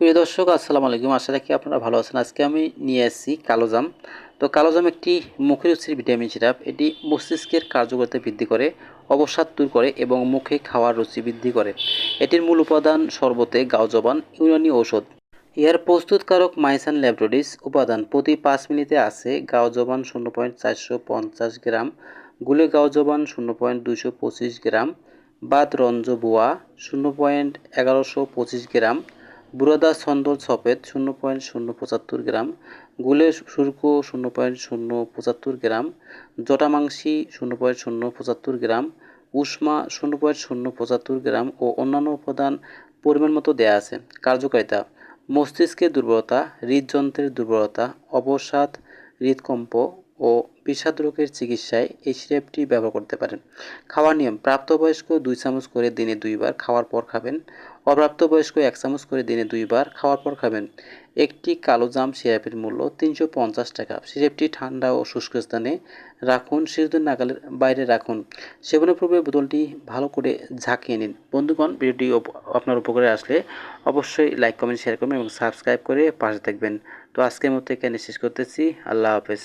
প্রিয় দর্শক, আসসালামু আলাইকুম। আশা রাখি আপনারা ভালো আছেন। আজকে আমি নিয়ে এসেছি কালোজাম। তো কালোজাম একটি মুখের উচ্ছের ভিটামিন সিরাপ। এটি মস্তিষ্কের কার্যকারিতা বৃদ্ধি করে, অবসাদ দূর করে এবং মুখে খাওয়ার রুচি বৃদ্ধি করে। এটির মূল উপাদান শরবতে গাওজবান ইউনানি ঔষধ। ইহার প্রস্তুতকারক মাইসান ল্যাবরেটরিজ উপাদান প্রতি পাঁচ মিনিটে আছে গাওজবান শূন্য পয়েন্ট চারশো পঞ্চাশ গ্রাম, গুলে গাওজবান শূন্য পয়েন্ট দুশো পঁচিশ গ্রাম, বাদ রঞ্জবোয়া শূন্য পয়েন্ট এগারোশো পঁচিশ গ্রাম বুরাদা ছন্দল সফেদ শূন্য পয়েন্ট শূন্য পঁচাত্তর গ্রাম, গুলে শুল্ক শূন্য পয়েন্ট শূন্য পঁচাত্তর গ্রাম, জটামাংসি শূন্য পয়েন্ট শূন্য পঁচাত্তর গ্রাম, উষ্মা শূন্য পয়েন্ট শূন্য পঁচাত্তর গ্রাম ও অন্যান্য উপাদান পরিমাণ মতো দেয়া আছে। কার্যকারিতা, মস্তিষ্কের দুর্বলতা, হৃদযন্ত্রের দুর্বলতা, অবসাদ, হৃদকম্প ও বিষাদ রোগের চিকিৎসায় এই সিরাপটি ব্যবহার করতে পারেন। খাওয়ার নিয়ম, প্রাপ্তবয়স্ক দুই চামচ করে দিনে দুইবার খাওয়ার পর খাবেন। অপ্রাপ্তবয়স্ক এক চামচ করে দিনে দুইবার খাওয়ার পর খাবেন। একটি কালো জাম সিরাপের মূল্য তিনশো পঞ্চাশ টাকা। সিরাপটি ঠান্ডা ও শুষ্ক স্থানে রাখুন, শিশুদের নাগালের বাইরে রাখুন। সেবনের পূর্বে বোতলটি ভালো করে ঝাঁকিয়ে নিন। বন্ধুগণ, ভিডিওটি আপনার উপকারে আসলে অবশ্যই লাইক, কমেন্ট শেয়ার করবেন এবং সাবস্ক্রাইব করে পাশে থাকবেন। তো আজকের মতো এখানে শেষ করতেছি। আল্লাহ হাফেজ।